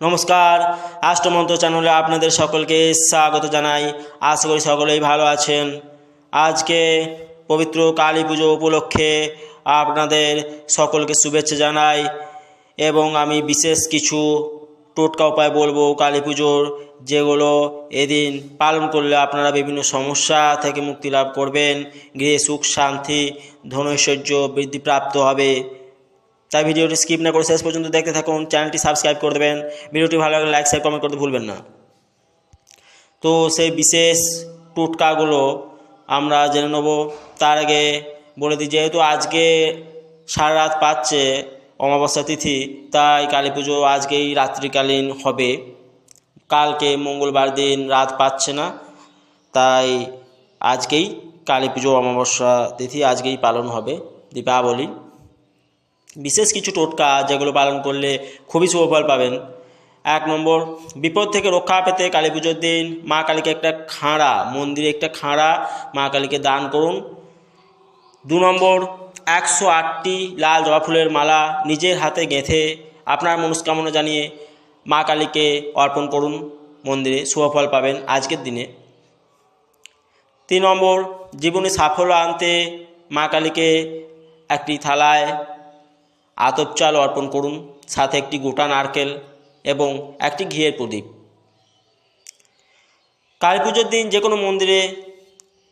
নমস্কার। আষ্টমন্ত্র চ্যানেলে আপনাদের সকলকে স্বাগত জানাই। আশা করি সকলেই ভালো আছেন। আজকে পবিত্র কালী পুজো উপলক্ষে আপনাদের সকলকে শুভেচ্ছা জানাই এবং আমি বিশেষ কিছু টোটকা উপায় বলব কালী পুজোর, যেগুলো এদিন পালন করলে আপনারা বিভিন্ন সমস্যা থেকে মুক্তি লাভ করবেন। গৃহে সুখ, শান্তি, ধনৈশ্বর্য বৃদ্ধিপ্রাপ্ত হবে। তাই ভিডিওটি স্কিপ না করে শেষ পর্যন্ত দেখতে থাকুন, চ্যানেলটি সাবস্ক্রাইব করে দেবেন। ভিডিওটি ভালো লাগলে লাইক, শেয়ার কমেন্ট করতে ভুলবেন না। তো সেই বিশেষ টোটকাগুলো আমরা জেনে নেব। তার আগে বলে দিই, যেহেতু আজকে সারা রাত পাচ্ছে অমাবস্যা তিথি, তাই কালী পুজো আজকেই রাত্রিকালীন হবে। কালকে মঙ্গলবার দিন রাত পাচ্ছে না, তাই আজকেই কালী পুজো অমাবস্যা তিথি আজকেই পালন হবে। দীপাবলি। বিশেষ কিছু টোটকা যেগুলো পালন করলে খুবই শুভফল পাবেন। এক নম্বর, বিপদ থেকে রক্ষা পেতে কালী পুজোর দিন মা কালীকে একটা খাঁড়া, মন্দিরে একটা খাঁড়া মা কালীকে দান করুন। দু নম্বর, একশো আটটি লাল জবা ফুলের মালা নিজের হাতে গেঁথে আপনার মনস্কামনা জানিয়ে মা কালীকে অর্পণ করুন। মন্দিরে শুভফল পাবেন আজকের দিনে। তিন নম্বর, জীবনে সাফল্য আনতে মা কালীকে একটি থালায় আতপ চাল অর্পণ করুন, সাথে একটি গোটা নারকেল এবং একটি ঘিয়ের প্রদীপ। কালী পুজোর দিন যে কোনো মন্দিরে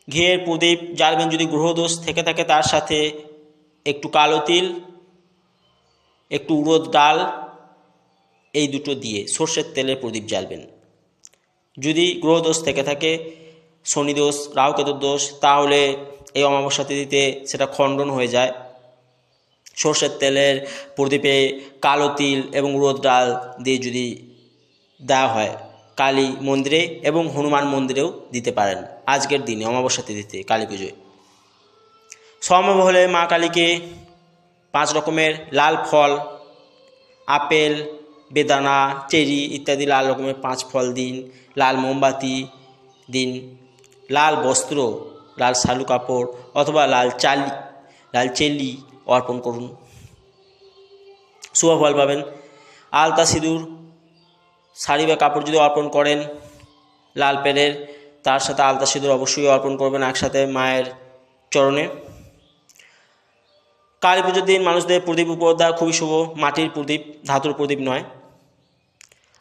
ঘিয়ের প্রদীপ, জ্বালবেন যদি গ্রহদোষ, থেকে থাকে তার সাথে একটু কালো তিল, একটু উড়দ ডাল, এই দুটো দিয়ে সর্ষের তেলের প্রদীপ জ্বালবেন। যদি গ্রহদোষ থেকে থাকে শনিদোষ রাহুকেতুর দোষ, তাহলে এই অমাবস্যা তিথিতে সেটা খণ্ডন হয়ে যায়। সর্ষের তেলের প্রদীপে কালো তিল এবং উড়দ ডাল দিয়ে যদি দেওয়া হয়, কালী মন্দিরে এবং হনুমান মন্দিরেও দিতে পারেন। আজকের দিনে, অমাবস্যা তিথিতে, কালী পুজোয়। সম্ভব হলে মা কালীকে পাঁচ রকমের লাল ফল, আপেল, বেদানা, চেরি ইত্যাদি লাল রকমের পাঁচ ফল দিন, লাল মোমবাতি দিন, লাল বস্ত্র, লাল শালু কাপড় অথবা লাল চালি লাল চেলি অর্পণ করুন। শুভ ফল পাবেন। আলতা সিঁদুর, শাড়ি বা কাপড় যদি অর্পণ করেন, লাল পেনের, তার সাথে আলতা সিঁদুর অবশ্যই অর্পণ করবেন একসাথে মায়ের চরণে। কালী পুজোর দিন মানুষদের প্রদীপ উপহার খুবই শুভ, মাটির প্রদীপ, ধাতুর প্রদীপ নয়।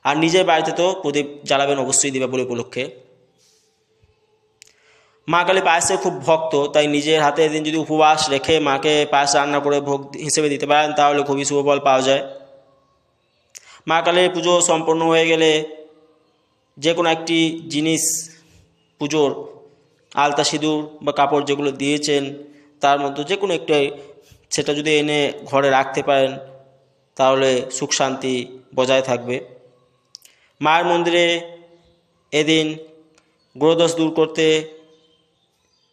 আর নিজের বাড়িতে তো প্রদীপ জ্বালাবেন অবশ্যই দীপাবলি উপলক্ষে। মা কালী পায়েসে খুব ভক্ত, তাই নিজের হাতে এদিন যদি উপবাস রেখে মাকে পায়েস রান্না করে ভোগ হিসেবে দিতে পারেন, তাহলে খুবই শুভ ফল পাওয়া যায়। মা কালীর পুজো সম্পন্ন হয়ে গেলে যে কোনো একটি জিনিস, পুজোর আলতা সিঁদুর বা কাপড় যেগুলো দিয়েছেন, তার মধ্যে যে কোনো একটা সেটা যদি এনে ঘরে রাখতে পারেন, তাহলে সুখ শান্তি বজায় থাকবে। মায়ের মন্দিরে এদিন গ্রহদোষ দূর করতে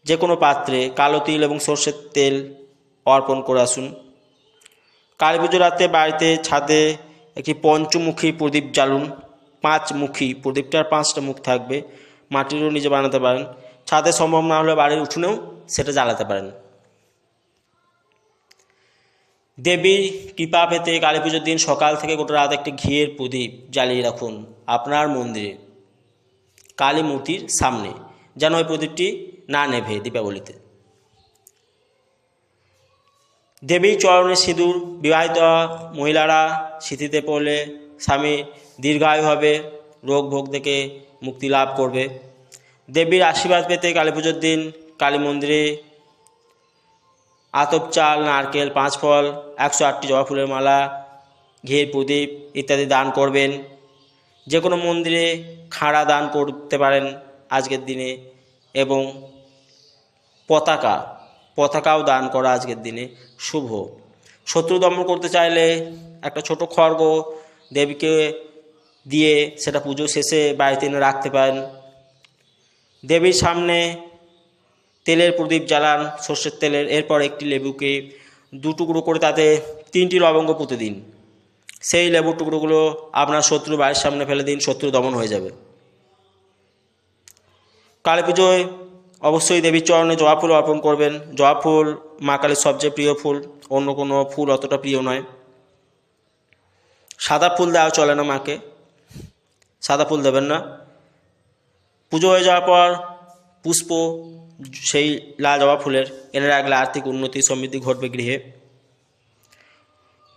যে কোনো পাত্রে কালো তিল এবং সর্ষের তেল অর্পণ করে আসুন। কালী পুজো রাতে বাড়িতে ছাদে একটি পঞ্চমুখী প্রদীপ জ্বালুন। পাঁচমুখী, প্রদীপটার পাঁচটা মুখ থাকবে। মাটিরও নিজে বানাতে পারেন। ছাদে সম্ভব না হলে বাড়ির উঠোনেও সেটা জ্বালাতে পারেন। দেবীর কৃপা পেতে কালী পুজোর দিন সকাল থেকে গোটা রাত একটি ঘিয়ের প্রদীপ জ্বালিয়ে রাখুন আপনার মন্দিরে, কালী মূর্তির সামনে। যেন ওই প্রদীপটি না নেভে দীপাবলিতে। দেবীর চরণে সিঁদুর বিবাহিত মহিলারা স্মৃতিতে পড়লে স্বামী দীর্ঘায়ু হবে, রোগ ভোগ থেকে মুক্তি লাভ করবে। দেবীর আশীর্বাদ পেতে কালী পুজোর দিন কালী মন্দিরে আতপ চাল, নারকেল পাঁচ ফল একশো আটটি জবা ফুলের মালা, ঘিয়ের প্রদীপ ইত্যাদি দান করবেন। যে কোনো মন্দিরে খাড়া দান করতে পারেন আজকের দিনে এবং পতাকা। পতাকাও দান করা আজকের দিনে শুভ। শত্রু দমন করতে চাইলে একটা ছোট খড়গ দেবীকে দিয়ে সেটা পুজো শেষে বাড়িতে এনে রাখতে পারেন। দেবীর সামনে তেলের প্রদীপ জ্বালান, সর্ষের তেলের। এরপর একটি লেবুকে দু টুকরো করে তাতে তিনটি লবঙ্গ পুঁতে দিন। সেই লেবুর টুকরোগুলো আপনার শত্রু বাড়ির সামনে ফেলে দিন, শত্রু দমন হয়ে যাবে। কালী পুজোয় অবশ্যই দেবীর চরণে জবা ফুল অর্পণ করবেন। জবা ফুল মা কালীর সবচেয়ে প্রিয় ফুল, অন্য কোনো ফুল অতটা প্রিয় নয়। সাদা ফুল দেওয়া চলে না মাকে। সাদা ফুল দেবেন না। পুজো হয়ে যাওয়ার পর পুষ্প, সেই লাল জবা ফুলের, এনে রাখলে আর্থিক উন্নতি, সমৃদ্ধি ঘটবে গৃহে।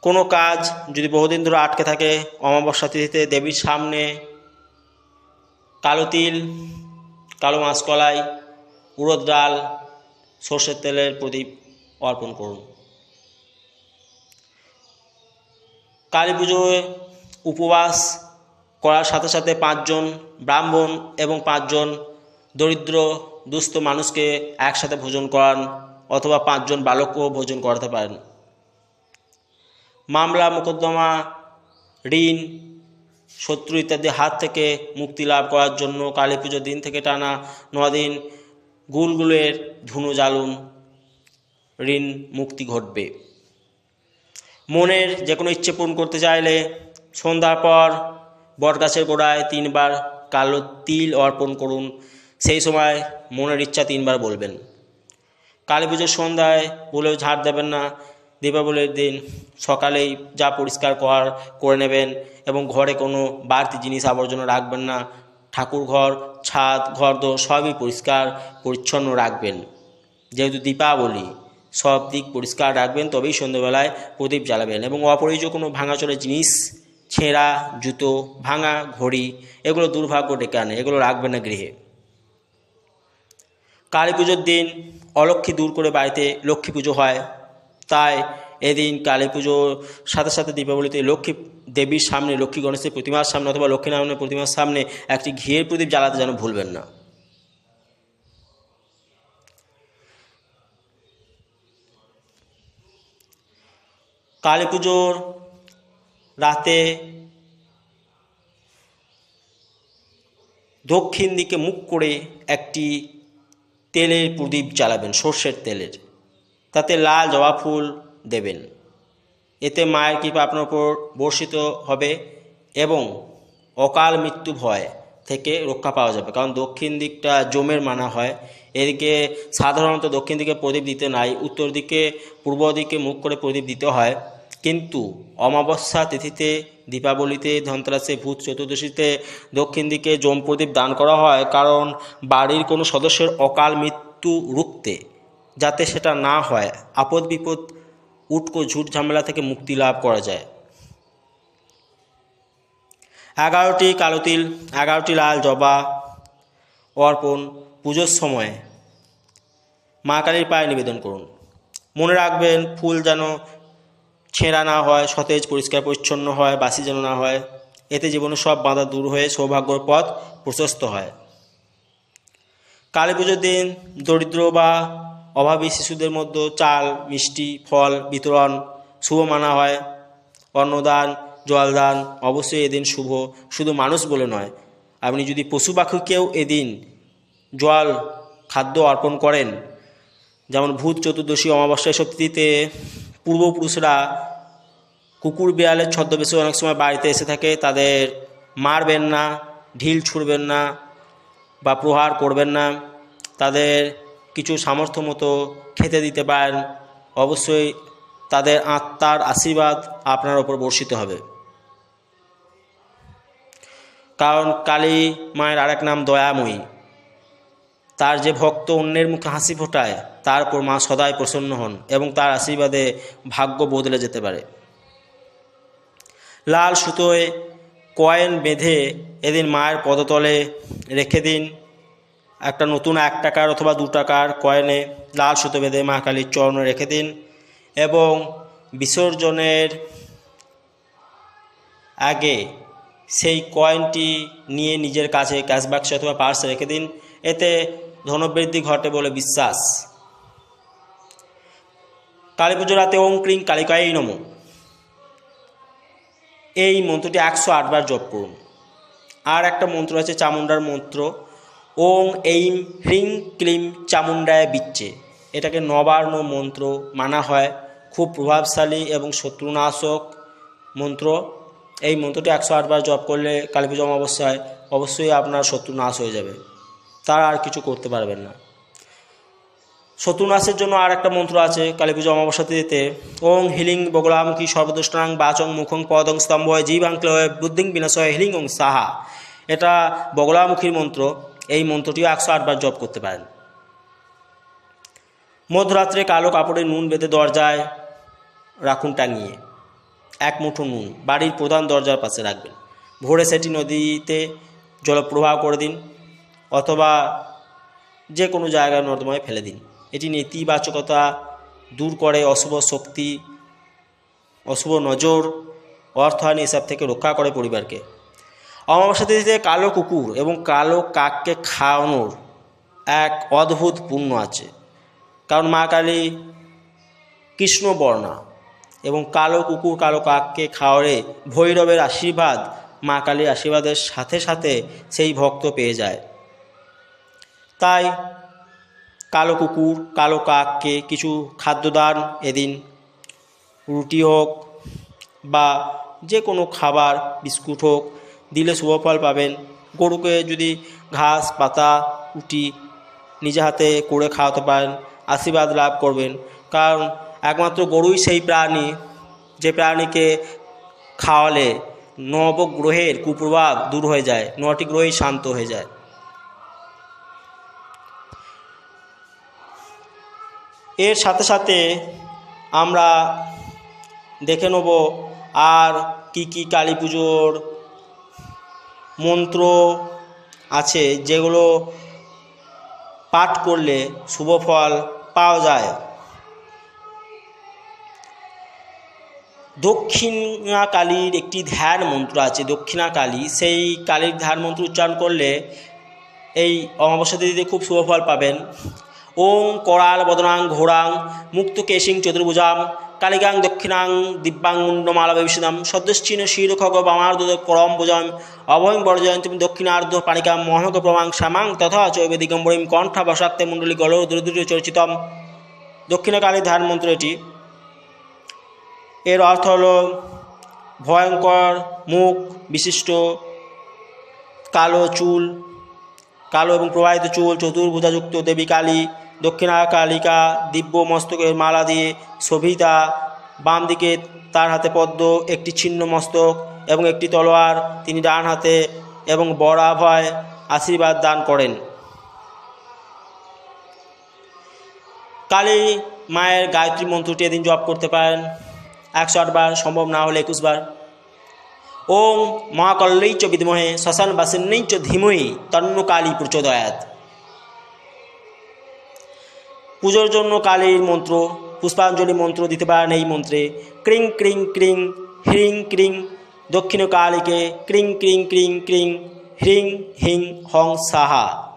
কোনো কাজ যদি বহুদিন ধরে আটকে থাকে, অমাবস্যা তিথিতে দেবীর সামনে, কালো তিল, কালো মাসকলাই উড়দ ডাল, সর্ষের তেলের প্রদীপ অর্পণ করুন। কালী পুজোয় উপবাস করার সাথে সাথে পাঁচজন ব্রাহ্মণ এবং পাঁচজন দরিদ্র, দুস্থ মানুষকে একসাথে ভোজন করান অথবা পাঁচজন বালকও ভোজন করাতে পারেন। মামলা, মোকদ্দমা, ঋণ, শত্রু ইত্যাদি হাত থেকে মুক্তি লাভ করার জন্য কালী পুজোর দিন থেকে টানা নদিন গুলগুলের ধুনো জ্বালুন ঋণ মুক্তি ঘটবে। মনের যে কোনো ইচ্ছে পূরণ করতে চাইলে সন্ধ্যার পর বটগাছের গোড়ায় তিনবার কালো তিল অর্পণ করুন। সেই সময় মনের ইচ্ছা তিনবার বলবেন। কালী পুজোর সন্ধ্যায় বলেও ঝাড় দেবেন না। দীপাবলির দিন সকালেই যা পরিষ্কার করার করে নেবেন এবং ঘরে কোনো বাড়তি জিনিস আবর্জনা রাখবেন না। ঠাকুর ঘর ছাদ, ঘরদোর সবই পরিষ্কার, পরিচ্ছন্ন রাখবেন। যেহেতু দীপাবলি, সব দিক পরিষ্কার রাখবেন, তবেই সন্ধ্যেবেলায় প্রদীপ জ্বালাবেন এবং অপরিজয় কোনো ভাঙাচোরা জিনিস, ছেঁড়া, জুতো, ভাঙা ঘড়ি, এগুলো দুর্ভাগ্য ডেকে আনে, এগুলো রাখবেন না গৃহে। কালী পুজোর দিন অলক্ষ্মী দূর করে বাড়িতে লক্ষ্মী পুজো হয়, তাই এদিন কালী পুজোর সাথে সাথে দীপাবলিতে লক্ষ্মী দেবীর সামনে, লক্ষ্মী গণেশের প্রতিমার সামনে অথবা লক্ষ্মীনারায়ণের প্রতিমার সামনে একটি ঘিয়ের প্রদীপ জ্বালাতে যেন ভুলবেন না। কালী পুজোর রাতে দক্ষিণ দিকে মুখ করে একটি তেলের প্রদীপ জ্বালাবেন, সর্ষের তেলের। তাতে লাল জবা ফুল দেবেন। এতে মায়ের কৃপা আপনার উপর বর্ষিত হবে এবং অকাল মৃত্যু ভয় থেকে রক্ষা পাওয়া যাবে। কারণ দক্ষিণ দিকটা জমের মানা হয়। এদিকে সাধারণত দক্ষিণ দিকে প্রদীপ দিতে নাই, উত্তর দিকে, পূর্ব দিকে মুখ করে প্রদীপ দিতে হয়। কিন্তু অমাবস্যা তিথিতে, দীপাবলিতে, ধনতেরাসে ভূত চতুর্দশীতে দক্ষিণ দিকে জম প্রদীপ দান করা হয়। কারণ বাড়ির কোনো সদস্যের অকাল মৃত্যু রুখতে যাতে সেটা না হয়, আপদ বিপদ উটকো ঝুট ঝামেলা থেকে মুক্তি লাভ করা যায়। এগারোটি কালো তিল এগারোটি লাল জবা অর্পণ পুজোর সময়ে মা কালীর পায়ে নিবেদন করুন। মনে রাখবেন, ফুল যেন ছেঁড়া না হয়, সতেজ, পরিষ্কার, পরিচ্ছন্ন হয়, বাসি যেন না হয়, এতে জীবনে সব বাধা দূর হয়ে সৌভাগ্যর পথ প্রশস্ত হয়। কালী পুজোর দিন দরিদ্র বা অভাবী শিশুদের মধ্যে চাল, মিষ্টি, ফল, বিতরণ শুভ মানা হয়। অন্নদান, জলদান অবশ্যই এদিন শুভ। শুধু মানুষ বলে নয়, আপনি যদি পশু পাখিকেও এদিন জল, খাদ্য অর্পণ করেন, যেমন ভূত চতুর্দশী অমাবস্যা এসব তিথিতে পূর্বপুরুষরা কুকুর বিড়ালের ছদ্মবেশে অনেক সময় বাড়িতে এসে থাকে, তাদের মারবেন না, ঢিল ছুঁড়বেন না বা প্রহার করবেন না। তাদের কিছু সামর্থ্য মতো খেতে দিতে পারেন, অবশ্যই তাদের আত্মার আশীর্বাদ আপনার ওপর বর্ষিত হবে। কারণ কালী মায়ের আরেক নাম দয়াময়ী। তার যে ভক্ত অন্যের মুখে হাসি ফোটায়, তার উপর মা সদাই প্রসন্ন হন এবং তার আশীর্বাদে ভাগ্য বদলে যেতে পারে। লাল সুতোয় কয়েন বেঁধে এদিন মায়ের পদতলে রেখে দিন। একটা নতুন এক টাকার অথবা দু টাকার কয়েনে লাল সুতো বেঁধে মা কালীর চরণে রেখে দিন এবং বিসর্জনের আগে সেই কয়েনটি নিয়ে নিজের কাছে ক্যাশ অথবা পার্সে রেখে দিন। এতে ধনবৃদ্ধি ঘটে বলে বিশ্বাস। কালী পুজো রাতে ওম ক্রিং কালিকাই নম। এই মন্ত্রটি একশো আটবার জপ করুন। আর একটা মন্ত্র আছে চামুন্ডার মন্ত্র। ওং এইম হ্রিং ক্লিম চামুন্ডায় বিচ্ছে এটাকে নবার্ণ মন্ত্র মানা হয়। খুব প্রভাবশালী এবং শত্রুনাশক মন্ত্র। এই মন্ত্রটি একশো আটবার জপ করলে কালী পুজো অমাবস্যায় অবশ্যই আপনার শত্রু নাশ হয়ে যাবে। তারা আর কিছু করতে পারবেন না। শত্রুনাশের জন্য আর একটা মন্ত্র আছে কালী পুজো অমাবস্যা তিথিতে ওং হিলিং বগলামুখী সর্বদুষ্টাং বাচং মুখং পদং স্তম্ভ হয় জীবাং ক্লয় বুদ্ধিং বিনাশ হয় হিলিং ওং সাহা। এটা বগলামুখীর মন্ত্র। এই মন্ত্রটিও একশো আটবার জপ করতে পারেন। মধ্যরাত্রে কালো কাপড়ে নুন বেঁধে দরজায় রাখুন টাঙিয়ে। এক মুঠো নুন, বাড়ির প্রধান দরজার পাশে রাখবেন। ভোরে সেটি নদীতে জলপ্রবাহ করে দিন অথবা যে কোনো জায়গায় নর্দমায় ফেলে দিন। এটি নেতিবাচকতা দূর করে, অশুভ শক্তি, অশুভ নজর, অর্থায়ন এসব থেকে রক্ষা করে পরিবারকে। অমাবস্যা তিথিতে কালো কুকুর এবং কালো কাককে খাওয়ানোর এক অদ্ভুত পুণ্য আছে। কারণ মা কালী কৃষ্ণবর্ণা এবং কালো কুকুর, কালো কাককে খাওয়ারে ভৈরবের আশীর্বাদ মা কালীর আশীর্বাদের সাথে সাথে সেই ভক্ত পেয়ে যায়। তাই কালো কুকুর, কালো কাককে কিছু খাদ্যদান এদিন, রুটি হোক বা যে কোনো খাবার, বিস্কুট হোক দিলে শুভফল পাবেন। গরুকে যদি ঘাস, পাতা, উটি নিজে হাতে করে খাওয়াতে পারেন, আশীর্বাদ লাভ করবেন। কারণ একমাত্র গরুই সেই প্রাণী, যে প্রাণীকে খাওয়ালে নবগ্রহের কুপ্রভাব দূর হয়ে যায়, নটি গ্রহই শান্ত হয়ে যায়। এর সাথে সাথে আমরা দেখে নেব আর কি কি কালী পুজোর মন্ত্র আছে যেগুলো পাঠ করলে শুভ ফল পাওয়া যায়। দক্ষিণা কালীর একটি ধ্যান মন্ত্র আছে দক্ষিণা কালী সেই কালীর ধ্যান মন্ত্র উচ্চারণ করলে এই অমাবস্যা তিথিতে খুব শুভ ফল পাবেন। ওং করাল বদনাং ঘোড়াং মুক্ত কেশিং চতুর্ভুজাম কালিকাং দক্ষিণাং দিব্যাং মুন্ডমালা বিষ্ণাম সদস্যিন শিরখগ বামার্দ করম ভুজাম অভয়ং বর্জয়ন্তী দক্ষিণার্ধ পাণিকাম মহক প্রমাং শ্যামাং তথা চৈবে দিগম্বরীম কণ্ঠা বসাক্তে মণ্ডলী গল দূরদূর চর্চিতম। দক্ষিণাকালী ধ্যান মন্ত্র এটি এর অর্থ হল ভয়ঙ্কর মুখ, বিশিষ্ট কালো চুল, কালো এবং প্রবাহিত চুল, চতুর্ভুজাযুক্ত দেবী কালী দক্ষিণা কালিকা দিব্য মস্তকের মালা দিয়ে শোভিতা বাম দিকে তার হাতে পদ্ম, একটি ছিন্ন মস্তক এবং একটি তলোয়ার তিনি ডান হাতে এবং বড় বরাভয় আশীর্বাদ দান করেন। কালী মায়ের গায়ত্রী মন্ত্রটি এদিন জপ করতে পারেন। একশো আটবার সম্ভব না হলে একুশবার ওং মহাকল্লৈচ বিদ্মহে শ্মশান বাসিন্নৈচ ধীমহি তন্ন কালী প্রচোদয়াত। পুজোর জন্য কালীর মন্ত্র, পুষ্পাঞ্জলি মন্ত্র দিতে পারেন এই মন্ত্রে। ক্রিং ক্রিং ক্রিং, হ্রিং, ক্রিং, দক্ষিণ কালীকে ক্রিং ক্রিং ক্রিং ক্রিং, হ্রিং, হিং, হং, সাহা।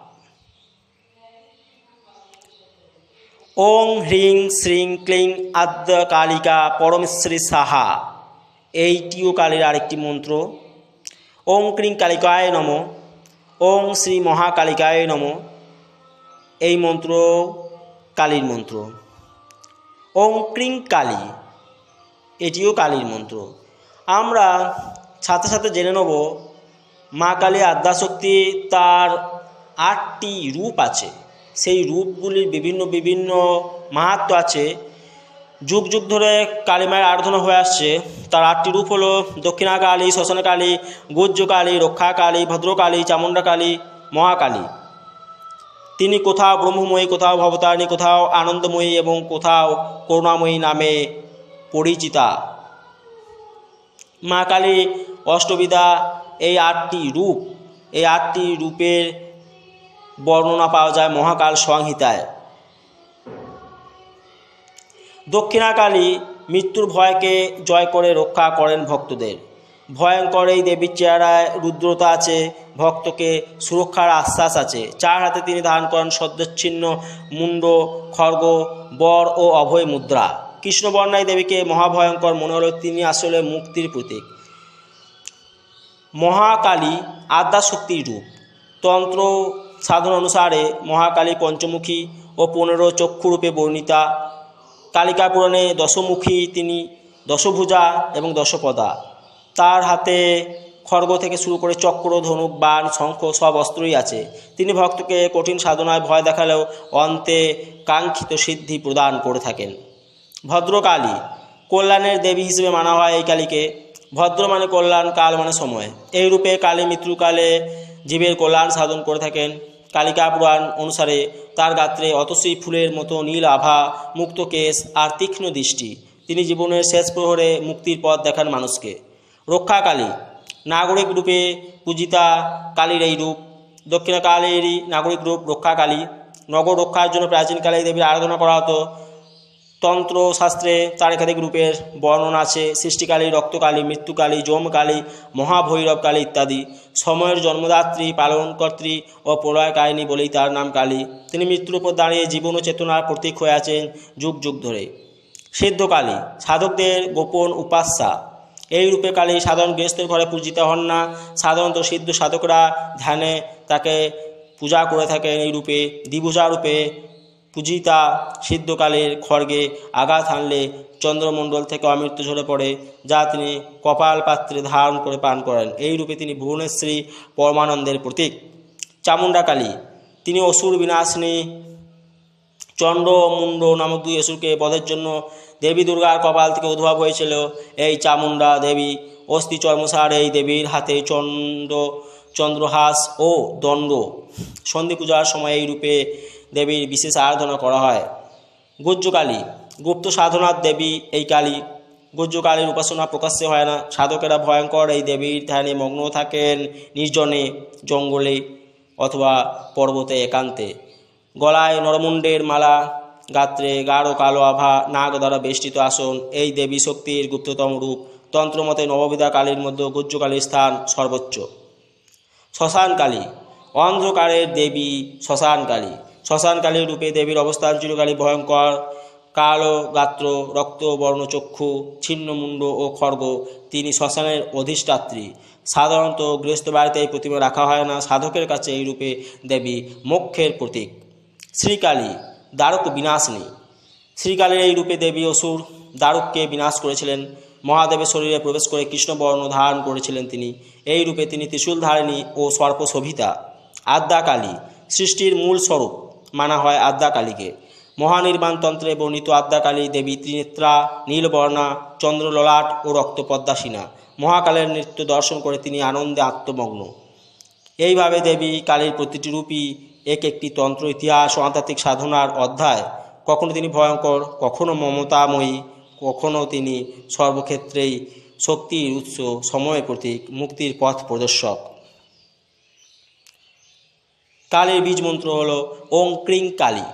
ওং হ্রিং, শ্রিং, ক্লিং, আদ্য কালিকা পরমেশ্বরী সাহা। এইটিও কালীর আরেকটি মন্ত্র। ওং ক্রিং কালিকায় নম। ওং শ্রী মহাকালিকায় নম। এই মন্ত্র কালীর মন্ত্র। ওং ক্রিং কালী, এটিও কালীর মন্ত্র। আমরা সাথে সাথে জেনে নেব, মা কালী আদ্যাশক্তি তার আটটি রূপ আছে। সেই রূপগুলির বিভিন্ন বিভিন্ন মাহাত্ম আছে। যুগ যুগ ধরে কালী মায়ের আরাধনা হয়ে আসছে। তার আটটি রূপ হলো দক্ষিণা কালী শ্মশান কালী গুজ্জ কালী, রক্ষা কালী, ভদ্রকালী, চামুণ্ডা কালী, মহাকালী। তিনি কোথাও ব্রহ্মময়ী, কোথাও ভবতারিণী, কোথাও আনন্দময়ী এবং কোথাও করুণাময়ী নামে পরিচিতা। মা কালী অষ্টবিদা এই আটটি রূপ, এই আটটি রূপের বর্ণনা পাওয়া যায় মহাকাল সংহিতায়। দক্ষিণাকালী মৃত্যুর ভয়কে জয় করে রক্ষা করেন ভক্তদের। ভয়ঙ্কর এই দেবীর চেহারায় রুদ্রতা আছে, ভক্তকে সুরক্ষার আশ্বাস আছে। চার হাতে তিনি ধারণ করেন সদ্যচ্ছিন্ন মুন্ড, খর্গ, বর ও অভয় মুদ্রা। কৃষ্ণবর্ণাই দেবীকে মহাভয়ঙ্কর মনে হলো তিনি আসলে মুক্তির প্রতীক। মহাকালী আদ্যাশক্তির রূপ। তন্ত্র সাধন অনুসারে মহাকালী পঞ্চমুখী ও পনেরো চক্ষুরূপে বর্ণিতা। কালিকা পুরাণে দশমুখী তিনি দশভুজা এবং দশপদা। তার হাতে খড়গ থেকে শুরু করে চক্র, ধনুক, বাণ, শঙ্খ সব অস্ত্রই আছে। তিনি ভক্তকে কঠিন সাধনায় ভয় দেখালেও অন্তে কাঙ্ক্ষিত সিদ্ধি প্রদান করে থাকেন। ভদ্রকালী, কল্যাণের দেবী হিসেবে মানা হয় এই কালীকে। ভদ্র মানে কল্যাণ, কাল মানে সময়। এই রূপে কালী মৃত্যুকালে জীবের কল্যাণ সাধন করে থাকেন। কালিকা পুরাণ অনুসারে তার গাত্রে অতসী ফুলের মতো নীল আভা, মুক্ত কেশ আর তীক্ষ্ণ দৃষ্টি। তিনি জীবনের শেষ প্রহরে মুক্তির পথ দেখান মানুষকে। রক্ষা কালী নাগরিক রূপে পূজিতা কালীর এই রূপ। দক্ষিণা কালীরই নাগরিক রূপ রক্ষা কালী নগর রক্ষার জন্য প্রাচীনকালে দেবীর আরাধনা করা হতো। তন্ত্র শাস্ত্রে চার একাধিক রূপের বর্ণনা আছে। সৃষ্টিকালী, রক্তকালী, মৃত্যুকালী, যমকালী মহাভৈরব কালী ইত্যাদি। সময়ের জন্মদাত্রী, পালনকর্ত্রী ও প্রলয় প্রলয়কারিণী বলেই তার নাম কালী। তিনি মৃত্যুর উপর দাঁড়িয়ে জীবন ও চেতনার প্রতীক হয়ে আছেন যুগ যুগ ধরে। সিদ্ধকালী, সাধকদের গোপন উপাস্যা। এই রূপে কালী সাধারণ গৃহস্থের ঘরে পূজিত হন না। সাধারণত সিদ্ধ সাধকরা ধ্যানে তাকে পূজা করে থাকেন এই রূপে। দ্বিভুজা রূপে পূজিতা সিদ্ধকালের খড়গে আঘাত হানলে চন্দ্রমণ্ডল থেকে অমৃত্যু ঝরে পড়ে, যা তিনি কপাল পাত্রে ধারণ করে পান করেন। এই রূপে তিনি ভুবনেশ্রী পরমানন্দের প্রতীক। চামুণ্ডা কালী, তিনি অসুর বিনাশিনী চণ্ড মুন্ড নামক দুই অসুরকে বধের জন্য দেবী দুর্গার কপাল থেকে উদ্ভব হয়েছিল। এই চামুণ্ডা দেবী অস্থি চর্মসার এই দেবীর হাতে চন্ড চন্দ্রহাস ও দণ্ড। সন্ধি পূজার সময় এই রূপে দেবীর বিশেষ আরাধনা করা হয়। গুজ্জকালী গুপ্ত সাধনার দেবী এই কালী। গুজ্জকালীর উপাসনা প্রকাশ্যে হয় না। সাধকেরা ভয়ঙ্কর এই দেবীর ধ্যানে মগ্ন থাকেন নির্জনে, জঙ্গলে অথবা পর্বতে একান্তে। গলায় নরমুণ্ডের মালা, গাত্রে গাঢ় কালো আভা নাগ দ্বারা বেষ্টিত আসন, এই দেবী শক্তির গুপ্ততম রূপ, তন্ত্রমতে নববিধা কালীর মধ্যে গুজ্জকালীর স্থান সর্বোচ্চ। শ্মশান কালী অন্ধ্রকারের দেবী শ্মশানকালী শ্মশানকালীর রূপে দেবীর অবস্থান চিরকালী ভয়ঙ্কর, কালো গাত্র রক্তবর্ণ চক্ষু ছিন্নমুণ্ড ও খর্গ, তিনি শ্মশানের অধিষ্ঠাত্রী। সাধারণত গৃহস্থ বাড়িতে এই প্রতিমা রাখা হয় না, সাধকের কাছে এই রূপে দেবী মোক্ষের প্রতীক। শ্রীকালী, দ্বারক বিনাশিনী শ্রীকালীর এই রূপে দেবী অসুর দ্বারককে বিনাশ করেছিলেন। মহাদেবের শরীরে প্রবেশ করে কৃষ্ণবর্ণ ধারণ করেছিলেন তিনি। এই রূপে তিনি ত্রিশূল ধারিণী ও সর্পশোভিতা। আদ্যাকালী, সৃষ্টির মূল স্বরূপ, মানা হয় আদ্যাকালীকে। মহানির্বাণতন্ত্রে বর্ণিত আদ্যাকালী দেবী ত্রিনেত্রা, নীলবর্ণা, চন্দ্রললাট ও রক্তপদ্মাসীনা। মহাকালের নৃত্য দর্শন করে তিনি আনন্দে আত্মমগ্ন। এইভাবে দেবী কালীর প্রতিটি রূপই এক একটি তন্ত্র, ইতিহাস ও আধ্যাত্মিক সাধনার অধ্যায়। কখনো তিনি ভয়ঙ্কর, কখনো মমতাময়ী, কখনো তিনি সর্বক্ষেত্রেই শক্তির উৎস সময়ের প্রতীক মুক্তির পথ প্রদর্শক। কালীর বীজ মন্ত্র হল ওং ক্রিং কালী।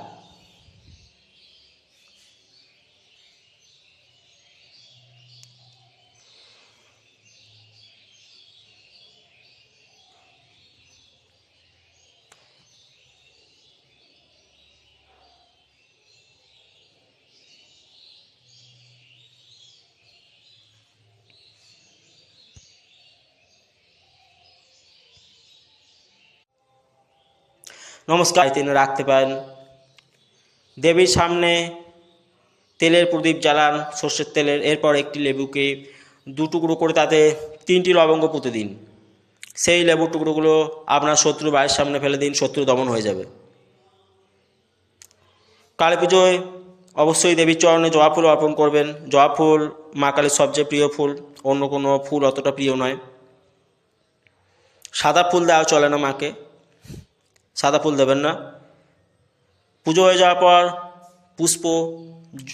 নমস্কার। তিনি রাখতে পারেন। দেবীর সামনে তেলের প্রদীপ জ্বালান সর্ষের তেলের। এরপর একটি লেবুকে দু টুকরো করে তাতে তিনটি লবঙ্গ পুঁতে দিন। সেই লেবুর টুকরোগুলো আপনার শত্রু বাড়ির সামনে ফেলে দিন, শত্রু দমন হয়ে যাবে। কালী পুজোয় অবশ্যই দেবীর চরণে জবা ফুল অর্পণ করবেন। জবা ফুল মা কালীর সবচেয়ে প্রিয় ফুল, অন্য কোনো ফুল অতটা প্রিয় নয়। সাদা ফুল দেওয়া চলে না মাকে। সাদা ফুল দেবেন না। পুজো হয়ে যাওয়ার পর পুষ্প,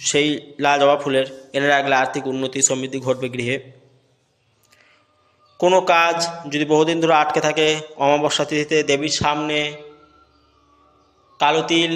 সেই লাল জবা ফুলের এনে রাখলে আর্থিক উন্নতি সমৃদ্ধি ঘটবে গৃহে। কোনো কাজ যদি বহুদিন ধরে আটকে থাকে, অমাবস্যা তিথিতে দেবীর সামনে কালো তিল